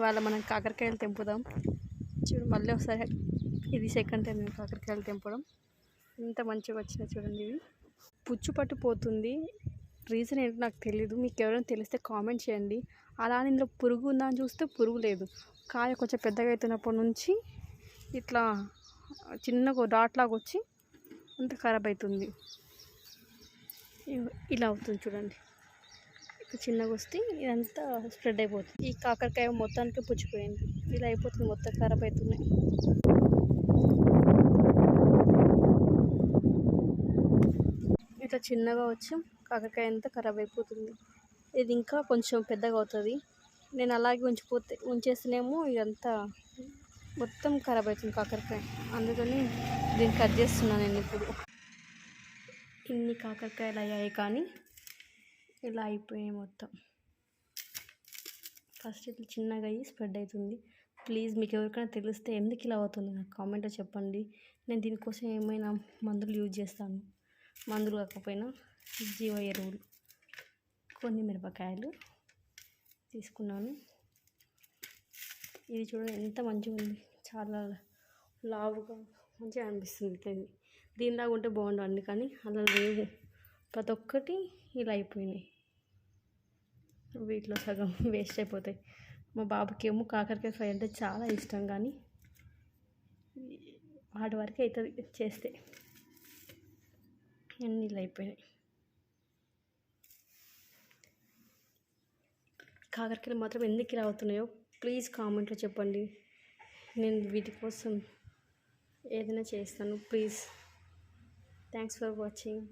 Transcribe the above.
ఇవాళ మనం కాకరకాయలు తెంపుదాం. చూడు మళ్ళీ ఒకసారి ఇది సెకండ్ టైం మేము కాకరకాయలు తెంపడం. ఎంత మంచిగా వచ్చినాయి చూడండి ఇవి. పుచ్చు పట్టుపోతుంది రీజన్ ఏంటో నాకు తెలియదు మీకు ఎవరైనా తెలిస్తే కామెంట్ చేయండి. అలా అని ఇందులో పురుగు ఉందా అని చూస్తే పురుగు లేదు. కాయ కొంచెం పెద్దగా అవుతున్నప్పటి నుంచి ఇట్లా చిన్నగా డాట్లాగా వచ్చి అంత ఖరాబ్ అవుతుంది ఇలా అవుతుంది చూడండి. చిన్నగా వస్తే ఇదంతా స్ప్రెడ్ అయిపోతుంది. ఈ కాకరకాయ మొత్తానికి పుచ్చిపోయింది. ఇలా అయిపోతుంది మొత్తం ఖరాబ్ అవుతున్నాయి ఇట్లా చిన్నగా వచ్చి కాకరకాయ అంతా ఖరాబ్ అయిపోతుంది. ఇది ఇంకా కొంచెం పెద్దగా అవుతుంది. నేను అలాగే ఉంచిపోతే ఉంచేస్తేనేమో ఇదంతా మొత్తం ఖరాబ్ అవుతుంది కాకరకాయ. అందుకని దీన్ని కట్ చేస్తున్నాను నేను ఇప్పుడు. ఇన్ని కాకరకాయలు అయ్యాయి కానీ ఇలా అయిపోయాయి మొత్తం. ఫస్ట్ ఇట్లా చిన్నగా అయ్యి స్ప్రెడ్ అవుతుంది. ప్లీజ్ మీకు ఎవరికైనా తెలిస్తే ఎందుకు ఇలా అవుతుంది? నాకు కామెంట్లో చెప్పండి. నేను దీనికోసం ఏమైనా మందులు యూజ్ చేస్తాను. మందులు కాకపోయినా జీవ ఎరువులు. కొన్ని మిరపకాయలు తీసుకున్నాను. ఇది చూడండి ఎంత మంచిగా ఉంది. చాలా లావుగా మంచిగా అనిపిస్తుంది ఇది. దీనిలాగా ఉంటే బాగుండండి కానీ అలా లేవు ప్రతి ఒక్కటి ఇలా అయిపోయినాయి. వీటిలో సగం వేస్ట్ అయిపోతాయి. మా బాబుకి ఏమో కాకరకాయ ఫ్రై అంటే చాలా ఇష్టం కానీ వాటి వరకు అవుతుంది చేస్తే. అన్నీ ఇలా అయిపోయినాయి. కాకరకాయలు మాత్రం ఎందుకు ఇలా అవుతున్నాయో ప్లీజ్ కామెంట్లో చెప్పండి. నేను వీటి కోసం ఏదైనా చేస్తాను. ప్లీజ్. Thanks for watching.